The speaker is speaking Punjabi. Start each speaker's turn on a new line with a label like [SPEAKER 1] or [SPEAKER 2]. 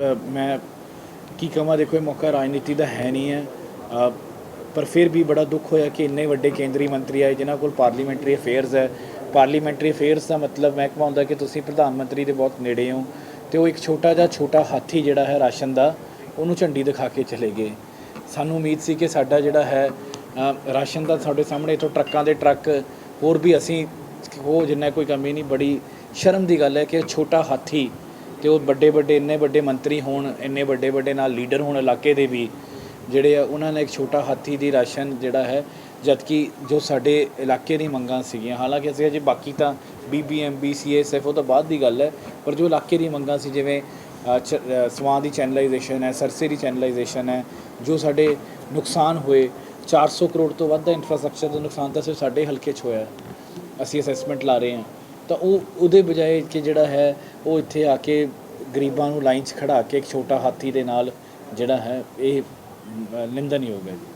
[SPEAKER 1] ਮੈਂ ਕੀ ਕਹਾਂ, ਦੇਖੋ ਇਹ ਮੌਕਾ ਰਾਜਨੀਤੀ ਦਾ ਹੈ ਨਹੀਂ ਹੈ। ਪਰ ਫਿਰ ਵੀ ਬੜਾ ਦੁੱਖ ਹੋਇਆ ਕਿ ਇੰਨੇ ਵੱਡੇ ਕੇਂਦਰੀ ਮੰਤਰੀ ਆਏ, ਜਿਨ੍ਹਾਂ ਕੋਲ ਪਾਰਲੀਮੈਂਟਰੀ ਅਫੇਅਰਸ ਹੈ। ਪਾਰਲੀਮੈਂਟਰੀ ਅਫੇਅਰਸ ਦਾ ਮਤਲਬ ਮਹਿਕਮਾ ਹੁੰਦਾ ਕਿ ਤੁਸੀਂ ਪ੍ਰਧਾਨ ਮੰਤਰੀ ਦੇ ਬਹੁਤ ਨੇੜੇ ਹੋ ਤੇ ਉਹ ਇੱਕ ਛੋਟਾ ਜਿਹਾ ਛੋਟਾ ਹਾਥੀ ਜਿਹੜਾ ਹੈ ਰਾਸ਼ਨ ਦਾ, ਉਹਨੂੰ ਝੰਡੀ ਦਿਖਾ ਕੇ ਚਲੇ ਗਏ। ਸਾਨੂੰ ਉਮੀਦ ਸੀ ਕਿ ਸਾਡਾ ਜਿਹੜਾ ਹੈ ਰਾਸ਼ਨ ਦਾ ਸਾਡੇ ਸਾਹਮਣੇ ਤੋਂ ਟਰੱਕਾਂ ਦੇ ਟਰੱਕ, ਹੋਰ ਵੀ ਅਸੀਂ, ਉਹ ਜਿੰਨਾ ਕੋਈ ਕਮੀ ਨਹੀਂ, ਬੜੀ ਸ਼ਰਮ ਦੀ ਗੱਲ ਹੈ ਕਿ ਛੋਟਾ ਹਾਥੀ ਤੇ ਉਹ ਵੱਡੇ ਵੱਡੇ, ਇੰਨੇ ਵੱਡੇ ਮੰਤਰੀ ਹੋਣ, ਇੰਨੇ ਵੱਡੇ ਵੱਡੇ ਨਾਲ ਲੀਡਰ ਹੋਣ ਇਲਾਕੇ ਦੇ ਵੀ, ਜਿਹੜੇ ਆ, ਉਹਨਾਂ ਨੇ ਇੱਕ ਛੋਟਾ ਹਾਥੀ ਦੀ ਰਾਸ਼ਨ ਜਿਹੜਾ ਹੈ, ਜਦਕਿ ਜੋ ਸਾਡੇ ਇਲਾਕੇ ਦੀ ਮੰਗਾਂ ਸੀਗੀਆਂ, ਹਾਲਾਂਕਿ ਅਸੀਂ ਅਜੇ ਬਾਕੀ ਤਾਂ ਬੀਬੀਐਮ ਬੀਸੀਐਸਐਫ ਉਹ ਤਾਂ ਬਾਅਦ ਦੀ ਗੱਲ ਹੈ, ਪਰ ਜੋ ਇਲਾਕੇ ਦੀ ਮੰਗਾਂ ਸੀ, ਜਿਵੇਂ ਚ- ਸਵਾਂ ਦੀ ਚੈਨਲਾਈਜੇਸ਼ਨ ਹੈ, ਸਰਸੇ ਦੀ ਚੈਨਲਾਈਜੇਸ਼ਨ ਹੈ, ਜੋ ਸਾਡੇ ਨੁਕਸਾਨ ਹੋਏ 400 ਕਰੋੜ ਤੋਂ ਵੱਧ ਦਾ ਇਨਫਰਾਸਟ੍ਰਕਚਰ ਦਾ ਨੁਕਸਾਨ ਤਾਂ ਸਿਰਫ ਸਾਡੇ ਹਲਕੇ 'ਚ ਹੋਇਆ ਅਸੀਂ ਅਸੈਸਮੈਂਟ ਲਾ ਰਹੇ ਹਾਂ। ਤਾਂ ਉਹ ਉਹਦੇ ਬਜਾਏ ਕਿ ਜਿਹੜਾ ਹੈ ਉਹ ਇੱਥੇ ਆ ਕੇ ਗਰੀਬਾਂ ਨੂੰ ਲਾਈਨ 'ਚ ਖੜਾ ਕੇ ਇੱਕ ਛੋਟਾ ਹਾਥੀ ਦੇ ਨਾਲ ਜਿਹੜਾ ਹੈ ਇਹ ਅ, ਨਿੰਦਣਯੋਗ ਹੈ ਜੀ।